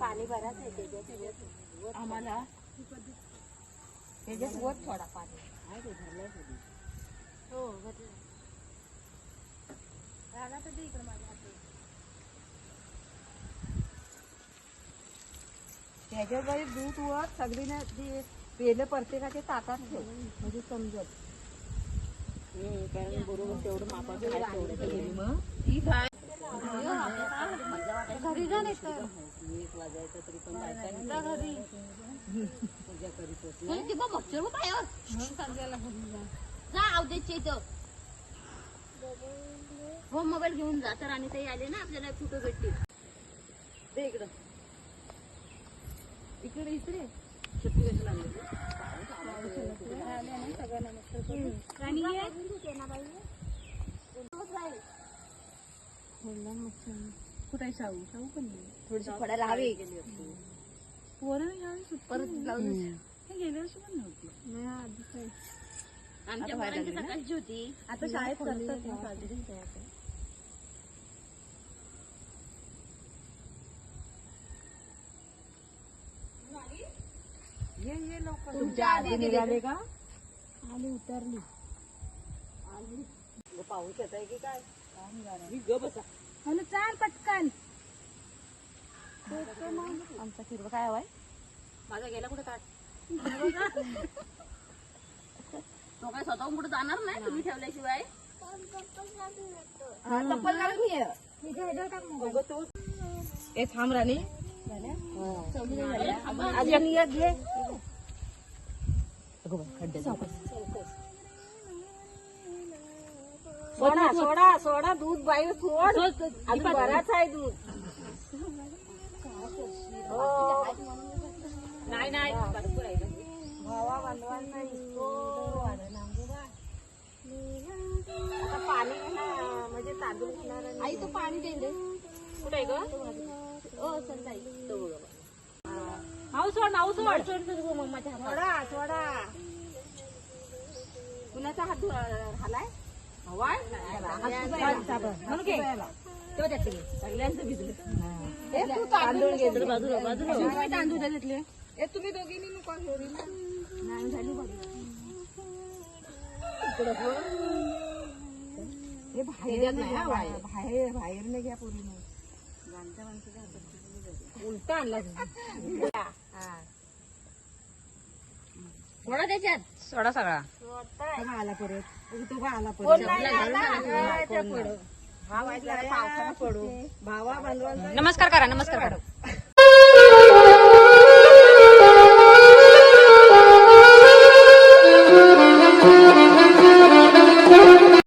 पाणी बराच आहे त्याच्यात. आम्हाला त्याच्यात वत थोडा पाणी. हो त्याच्यावर दूध वर सगळी ना ती पेलं प्रत्येकाच्या ताटात ठेव. म्हणजे समजत. कारण बरोबर तेवढं मापाचं घरी जा तर एक वाजायचं तरी पण बायका घरी. पूजा करीत होती. ती बघ बघ पायावर जा अवधेच्या इथं. हो मोबाईल घेऊन जा. तर आणि ते आले ना आपल्याला फोटो भेटतील. दे इकडं. इकडे इकडे. सुट्टी कशी लागली कुठे शाहू शाहू पण थोडीशी पडायला हवी परत ब्लाऊज गेल्या वर्षी पण नव्हती. आमच्या पोरांची सकाळची होती. आता शाळेत करतात ना साजरी. ये ये लवकर. तुमच्या आधी निघाले का? आली उतरली. ग, पाऊस येत आहे की काय? मी ग बसा. म्हणून चाल पटकन. आमचा हिरवा काय हवाय? माझा गेला कुठे ताट? तो काय स्वतःहून कुठे जाणार नाही? तुम्ही ठेवल्याशिवाय. चप्पल घालून ये अगं तू ए थांब राणी. अजून एक घे. अगं बाई, खड्ड्यात. सोडा सोडा सोडा दूध. बाई सोड. अजून बराच आहे दूध. हो. नाही नाही. भरपूर आहे भावा बांधवांना इतको वाढ नांगू बा. आता पाणी ना म्हणजे तांदूळ घेणार आणि- आई तो पाणी दे रे कुठे आहे ग? ओ चल ताई तो बघा. हाऊ सोड हाऊ सोड. मम्माच्या सोडा कुणाचा हात हालाय? हवाय म्हणून घे तेव्हा त्यातलं. घे. सगळ्यांचं भिजलं. ए, तू तांदूळ घे बाजूला बाजूला. तांदूळ घेतले ए तुम्ही दोघींनी नको घेऊ ना नाही झाली बघ. इकडं बघ. हे बाहेर नाही बाहेर. बाहेर. बाहेर नाही घ्या उलटा आणला. हा. थोडा त्याच्यात. सोडा सगळा. आला परत. तो का आला परत. भाव पावसानं पडू. भावा बांधवांचा नमस्कार करा नमस्कार करा.